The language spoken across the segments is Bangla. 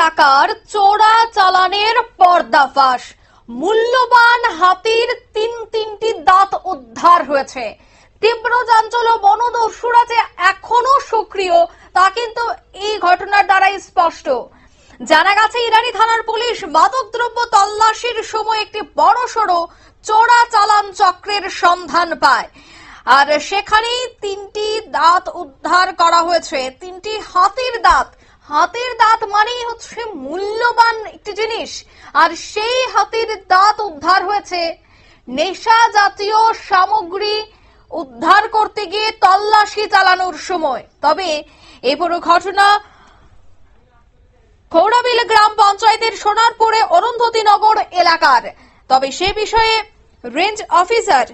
টাকার চোরা চালানের পর্দাফাশ। মূল্যবান হাতির তিন তিনটি দাঁত উদ্ধার হয়েছে। তীব্র চাঞ্চল্য বনদস্যুরা যে এখনও সক্রিয়, তা কিন্তু এই ঘটনার দ্বারাই স্পষ্ট। জানা গেছে, ইরানি থানার পুলিশ মাদকদ্রব্য তল্লাশির সময় একটি বড় সড়ো চোরা চালান চক্রের সন্ধান পায়। আর সেখানেই তিনটি দাঁত উদ্ধার করা হয়েছে। তিনটি হাতির দাঁত হাতির দাঁত মানেই হচ্ছে মূল্যবান একটি জিনিস। আর সেই হাতির দাঁত উদ্ধার হয়েছে নেশা জাতীয় সামগ্রী উদ্ধার করতে গিয়ে তল্লাশি চালানোর সময়। তবে এই পুরো ঘটনা খৌড়াবিল গ্রাম পঞ্চায়েতের সোনারপুরে অরুন্ধতী নগর এলাকার। তবে সে বিষয়ে রেঞ্জ অফিসার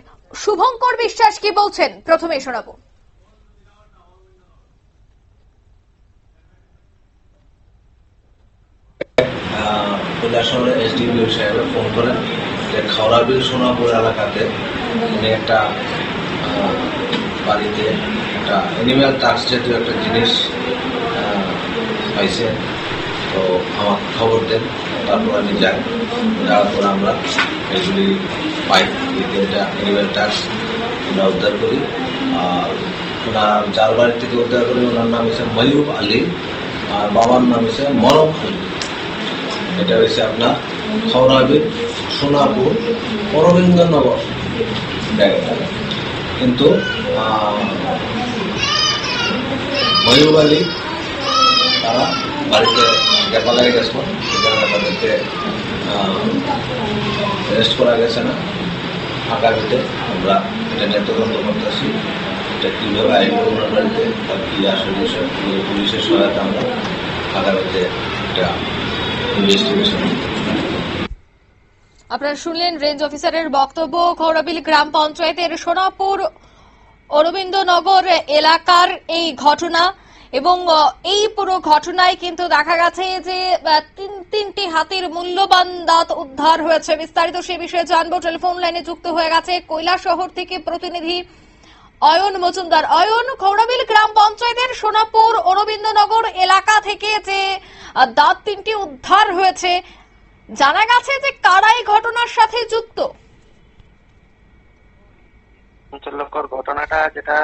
শুভঙ্কর বিশ্বাস কি বলছেন? প্রথমে শোনাবো। কৈলাসহরে এসডিপিও সাহেব ফোন করেন যে খাওড়াবিল সোনাপুর এলাকাতে উনি একটা বাড়িতে একটা অ্যানিম্যাল টাক্স জাতীয় একটা জিনিস পাইছে। তো আমার খবর দেন, তারপর আমি যাই। যাওয়ার পর আমরা এগুলি পাই এটা অ্যানিম্যাল টাক্স আমরা উদ্ধার করি। আর ওনার, যার বাড়ি থেকে উদ্ধার করি, ওনার নাম হচ্ছে ময়ূব আলী। আর বাবার নাম হচ্ছে মরম আলী। এটা হয়েছে আপনার খৌরাবির সোনাপুর অরবিন্দনগর। কিন্তু আহ, ময়ূর আলী তারা বাড়িতে দেখা লাগে গেছিল সেখানে তাদেরকে রেস্ট করা গেছে না। ফাঁকা আগামীতে আমরা এটা নিয়ে তদন্ত করতেছি। এটা কীভাবে আইন ওনার বাড়িতে বা কী আসলে পুলিশের সহায়তা আমরা আগামীতে এটা ইনভেস্টিগেশন আপনারা শুনলেন রেঞ্জ অফিসারের বক্তব্য খৌড়াবিল গ্রাম পঞ্চায়েতের সোনাপুর অরবিন্দনগর এলাকার এই ঘটনা। এবং এই পুরো ঘটনায় কিন্তু দেখা গেছে যে তিন, তিনটি হাতির মূল্যবান দাঁত উদ্ধার হয়েছে। বিস্তারিত সে বিষয়ে জানব। টেলিফোন লাইনে যুক্ত হয়ে গেছে কৈলাসহর থেকে প্রতিনিধি অয়ন মজুমদার। অয়ন খৌড়াবিল গ্রাম পঞ্চায়েতের সোনাপুর অরবিন্দনগর এলাকা থেকে যে দাঁত তিনটি উদ্ধার হয়েছে, জানা গেছে যে কারাই ঘটনার সাথে যুক্ত। চাঞ্চল্যকর ঘটনাটা যেটা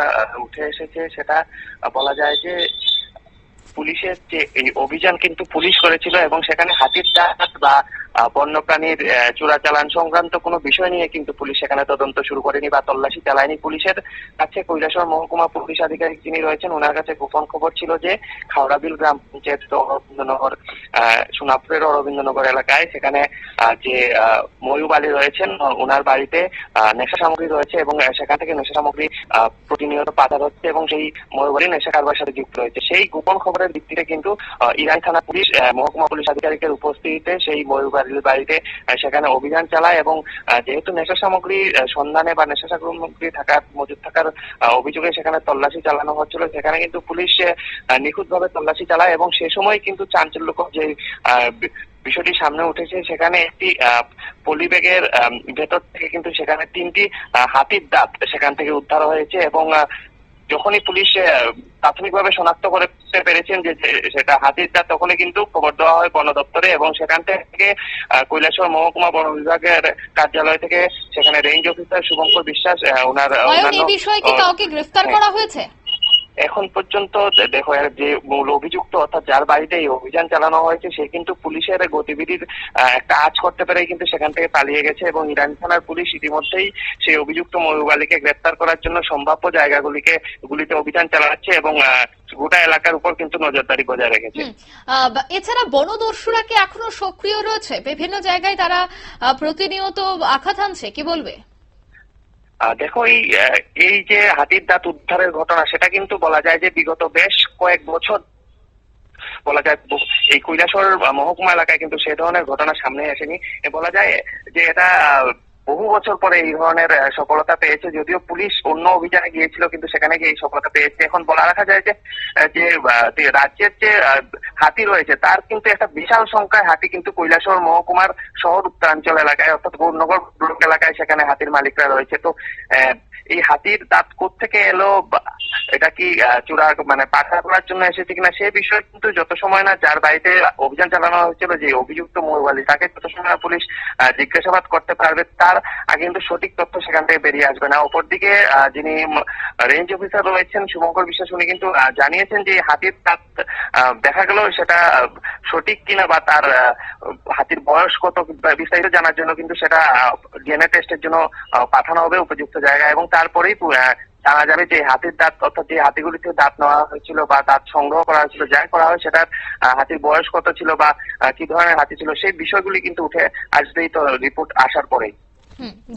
উঠে এসেছে, সেটা বলা যায় যে, পুলিশের যে এই অভিযান কিন্তু পুলিশ করেছিল এবং সেখানে হাতির দাঁত বা আহ, বন্যপ্রাণীর আহ, চোরাচালান সংক্রান্ত কোনো বিষয় নিয়ে কিন্তু পুলিশ সেখানে তদন্ত শুরু করেনি বা তল্লাশি চালায়নি। পুলিশের কাছে কৈলাসহর মহকুমা পুলিশ আধিকারিক যিনি রয়েছেন ওনার কাছে গোপন খবর ছিল যে খাওড়াবিল গ্রাম পঞ্চায়েত অরবিন্দনগর সোনাপুরের অরবিন্দনগর এলাকায় সেখানে যে ময়ূব আলী রয়েছেন ওনার বাড়িতে নেশা সামগ্রী রয়েছে এবং সেখান থেকে নেশা সামগ্রী প্রতিনিয়ত পাচার হচ্ছে এবং সেই ময়ূব আলী নেশা কারবার সাথে যুক্ত রয়েছে। সেই গোপন খবরের ভিত্তিতে কিন্তু ইরাই থানা পুলিশ মহকুমা পুলিশ আধিকারিকের উপস্থিতিতে সেই ময়ূব আলীর বাড়িতে সেখানে অভিযান চালায় এবং যেহেতু নেশা সামগ্রী সন্ধানে বা নেশা সামগ্রী থাকার মজুদ থাকার অভিযোগে সেখানে তল্লাশি চালানো হচ্ছিল, সেখানে কিন্তু পুলিশ নিখুঁত ভাবে তল্লাশি চালায় এবং সে সময় কিন্তু চাঞ্চল্যকর যে বিষয়টি সামনে উঠেছে, সেখানে একটি পলিব্যাগের ভেতর থেকে কিন্তু সেখানে তিনটি হাতির দাঁত সেখান থেকে উদ্ধার হয়েছে এবং যখনই পুলিশ প্রাথমিকভাবে শনাক্ত করতে পেরেছেন যে সেটা হাতির দাঁত তখনই কিন্তু খবর দেওয়া হয় বন দপ্তরে এবং সেখান থেকে কৈলাসর মহকুমা বন বিভাগের কার্যালয় থেকে সেখানে রেঞ্জ অফিসার শুভঙ্কর বিশ্বাস ওনার বিষয়ে কি কাউকে গ্রেফতার হ্যাঁ। করা হয়েছে এখন পর্যন্ত দেখো যে মূল অভিযুক্ত, অর্থাৎ যার বাড়িতে এই অভিযান চালানো হয়েছে, সে কিন্তু পুলিশের গতিবিধির একটা আজ করতে পেরে কিন্তু সেখান থেকে পালিয়ে গেছে এবং ইরান থানার পুলিশ ইতিমধ্যেই সেই অভিযুক্ত ময়ূব আলীকে গ্রেপ্তার করার জন্য সম্ভাব্য জায়গাগুলিকে গুলিতে অভিযান চালাচ্ছে এবং গোটা এলাকার উপর কিন্তু নজরদারি বজায় রেখেছে। এছাড়া বনদস্যুরা কি এখনও সক্রিয় রয়েছে? বিভিন্ন জায়গায় তারা প্রতিনিয়ত আঘাত হানছে, কি বলবে? দেখো, এই এই যে হাতির দাঁত উদ্ধারের ঘটনা, সেটা কিন্তু বলা যায় যে বিগত বেশ কয়েক বছর বলা যায় এই কৈলাসর মহকুমা এলাকায় কিন্তু সে ধরনের ঘটনা সামনে আসেনি। বলা যায় যে এটা বহু বছর পরে এই ধরনের সফলতা পেয়েছে। যদিও পুলিশ অন্য অভিযানে গিয়েছিল, কিন্তু সেখানে গিয়ে এই সফলতা পেয়েছে। এখন বলা রাখা যায় যে যে রাজ্যের যে হাতি রয়েছে, তার কিন্তু একটা বিশাল সংখ্যায় হাতি কিন্তু কৈলাসহর মহকুমার শহর উত্তরাঞ্চল এলাকায়, অর্থাৎ গৌরনগর ব্লক এলাকায় সেখানে হাতির মালিকরা রয়েছে। তো এই হাতির দাঁত থেকে এলো এটা কি চূড়া মানে পাঠা করার জন্য এসেছে কিনা সে বিষয়ে কিন্তু যত সময় না যার বাড়িতে অভিযান চালানো হয়েছিল যে অভিযুক্ত মৌবালি তাকে যত সময় পুলিশ জিজ্ঞাসাবাদ করতে পারবে তার আগে কিন্তু সঠিক তথ্য সেখান থেকে বেরিয়ে আসবে না। অপরদিকে যিনি রেঞ্জ অফিসার রয়েছেন শুভঙ্কর বিশ্বাস উনি কিন্তু জানিয়েছেন যে হাতির আহ, দেখা গেল সেটা সঠিক কিনা বা তার হাতির বয়স কত বিস্তারিত জানার জন্য কিন্তু সেটা ডিএনএ টেস্টের জন্য পাঠানো হবে উপযুক্ত জায়গায় এবং তারপরেই জানা যাবে যে হাতির দাঁত, অর্থাৎ যে হাতিগুলি থেকে দাঁত নেওয়া হয়েছিল বা দাঁত সংগ্রহ করা হয়েছিল যা করা হয় সেটার হাতির বয়স কত ছিল বা কি ধরনের হাতি ছিল, সেই বিষয়গুলি কিন্তু উঠে আসবেই তো রিপোর্ট আসার পরেই।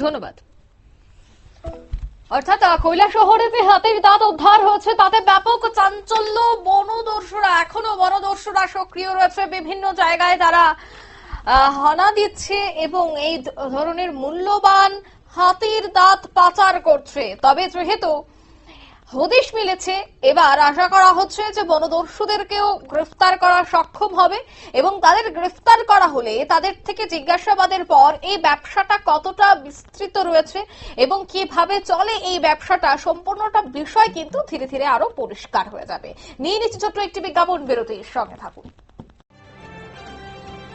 ধন্যবাদ। অর্থাৎ কৈলা শহরে যে হাতির দাঁত উদ্ধার হয়েছে, তাতে ব্যাপক চাঞ্চল্য বনদস্যুরা এখনও বনদস্যুরা সক্রিয় রয়েছে। বিভিন্ন জায়গায় তারা হানা দিচ্ছে এবং এই ধরনের মূল্যবান হাতির দাঁত পাচার করছে। তবে যেহেতু হদিশ মিলেছে, এবার আশা করা হচ্ছে যে বনদস্যুদেরকেও গ্রেফতার করা সক্ষম হবে এবং তাদের গ্রেফতার করা হলে তাদের থেকে জিজ্ঞাসাবাদের পর এই ব্যবসাটা কতটা বিস্তৃত রয়েছে এবং কীভাবে চলে এই ব্যবসাটা, সম্পূর্ণটা বিষয় কিন্তু ধীরে ধীরে আরও পরিষ্কার হয়ে যাবে। নিয়ে নিচ্ছে ছোট্ট একটি বিজ্ঞাপন, বিরতির সঙ্গে থাকুন।